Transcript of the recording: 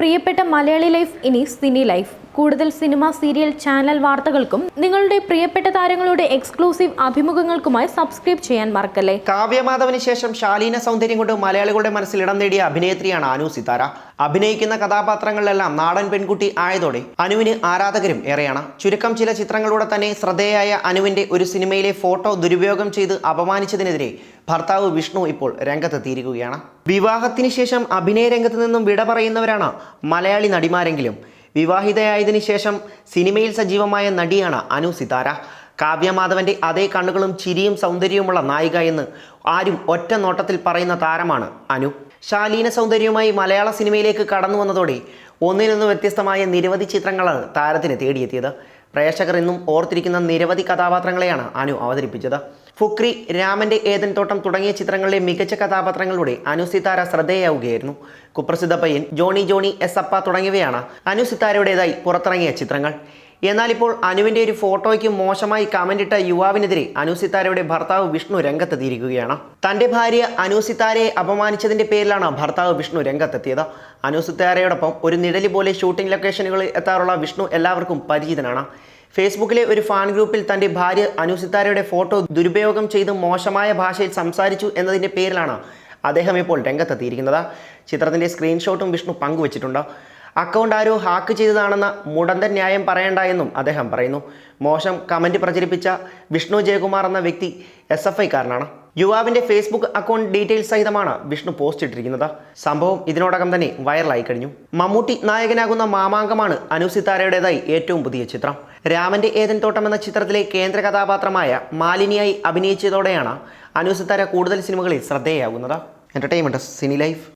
പ്രിയപ്പെട്ട മലയാളി ലൈഫ് ഇനി സിനി ലൈഫ്. കൂടുതൽ സിനിമ സീരിയൽ ചാനൽ വാർത്തകൾക്കും നിങ്ങളുടെ പ്രിയപ്പെട്ട താരങ്ങളുടെ എക്സ്ക്ലൂസീവ് അഭിമുഖങ്ങൾക്കുമായി സബ്സ്ക്രൈബ് ചെയ്യാൻ മറക്കല്ലേ. കാവ്യമാധവന് ശേഷം ശാലീന സൗന്ദര്യം കൊണ്ട് മലയാളികളുടെ മനസ്സിൽ ഇടം നേടിയ അഭിനേത്രിയാണ് അനു സിതാര അഭിനയിക്കുന്ന കഥാപാത്രങ്ങളിലെല്ലാം നാടൻ പെൺകുട്ടി ആയതോടെ അനുവിന് ആരാധകരും ഏറെയാണ്. ചുരുക്കം ചില ചിത്രങ്ങളിലൂടെ തന്നെ ശ്രദ്ധേയായ അനുവിന്റെ ഒരു സിനിമയിലെ ഫോട്ടോ ദുരുപയോഗം ചെയ്ത് അപമാനിച്ചതിനെതിരെ ഭർത്താവ് വിഷ്ണു ഇപ്പോൾ രംഗത്തെത്തിയിരിക്കുകയാണ്. വിവാഹത്തിന് ശേഷം അഭിനയ രംഗത്ത് നിന്നും വിട പറയുന്നവരാണ് മലയാളി നടിമാരെങ്കിലും. വിവാഹിതയായതിനു ശേഷം സിനിമയിൽ സജീവമായ നടിയാണ് അനു സിതാര. കാവ്യമാധവന്റെ അതേ കണ്ണുകളും ചിരിയും സൗന്ദര്യവുമുള്ള നായിക എന്ന് ആരും ഒറ്റ നോട്ടത്തിൽ പറയുന്ന താരമാണ് അനു. ശാലീന സൗന്ദര്യവുമായി മലയാള സിനിമയിലേക്ക് കടന്നു വന്നതോടെ ഒന്നിൽ നിന്ന് വ്യത്യസ്തമായ നിരവധി ചിത്രങ്ങളാണ് താരത്തിന് തേടിയെത്തിയത്. പ്രേക്ഷകർ ഇന്നും ഓർത്തിരിക്കുന്ന നിരവധി കഥാപാത്രങ്ങളെയാണ് അനു അവതരിപ്പിച്ചത്. ഫുക്രി രാമന്റെ ഏതൻ തോട്ടം തുടങ്ങിയ ചിത്രങ്ങളിലെ മികച്ച കഥാപാത്രങ്ങളുടെ അനുസിതാര ശ്രദ്ധേയാവുകയായിരുന്നു. കുപ്രസിദ്ധ പയ്യൻ ജോണി ജോണി എസ് അപ്പ തുടങ്ങിയവയാണ് അനുസിതാരയുടേതായി പുറത്തിറങ്ങിയ ചിത്രങ്ങൾ. എന്നാൽ ഇപ്പോൾ അനുവിന്റെ ഒരു ഫോട്ടോയ്ക്ക് മോശമായി കമന്റ് ഇട്ട യുവാവിനെതിരെ അനുസിത്താരയുടെ ഭർത്താവ് വിഷ്ണു രംഗത്തെത്തിയിരിക്കുകയാണ്. തന്റെ ഭാര്യ അനുസിത്താരയെ അപമാനിച്ചതിന്റെ പേരിലാണ് ഭർത്താവ് വിഷ്ണു രംഗത്തെത്തിയത്. അനുസിത്താരയോടൊപ്പം ഒരു നിഴലി പോലെ ഷൂട്ടിംഗ് ലൊക്കേഷനുകളിൽ എത്താറുള്ള വിഷ്ണു എല്ലാവർക്കും പരിചിതനാണ്. ഫേസ്ബുക്കിലെ ഒരു ഫാൻ ഗ്രൂപ്പിൽ തന്റെ ഭാര്യ അനു സിത്താരയുടെ ഫോട്ടോ ദുരുപയോഗം ചെയ്ത് മോശമായ ഭാഷയിൽ സംസാരിച്ചു എന്നതിന്റെ പേരിലാണ് അദ്ദേഹം ഇപ്പോൾ രംഗത്തെത്തിയിരിക്കുന്നത്. ചിത്രത്തിന്റെ സ്ക്രീൻഷോട്ടും വിഷ്ണു പങ്കുവച്ചിട്ടുണ്ട്. അക്കൗണ്ട് ആരോ ഹാക്ക് ചെയ്തതാണെന്ന മുടന്തൻ ന്യായം പറയേണ്ട എന്നും അദ്ദേഹം പറയുന്നു. മോശം കമന്റ് പ്രചരിപ്പിച്ച വിഷ്ണു ജയകുമാർ എന്ന വ്യക്തി എസ് എഫ് ഐക്കാരനാണ്. യുവാവിന്റെ ഫേസ്ബുക്ക് അക്കൗണ്ട് ഡീറ്റെയിൽസ് സഹിതമാണ് വിഷ്ണു പോസ്റ്റ് ഇട്ടിരിക്കുന്നത്. സംഭവം ഇതിനോടകം തന്നെ വൈറലായി കഴിഞ്ഞു. മമ്മൂട്ടി നായകനാകുന്ന മാമാങ്കമാണ് അനുസിത്താരയുടേതായി ഏറ്റവും പുതിയ ചിത്രം. രാമന്റെ ഏതൻ തോട്ടം എന്ന ചിത്രത്തിലെ കേന്ദ്ര കഥാപാത്രമായ മാലിനിയായി അഭിനയിച്ചതോടെയാണ് അനുസത്താര കൂടുതൽ സിനിമകളിൽ ശ്രദ്ധേയാകുന്നത്. Entertainment Sini life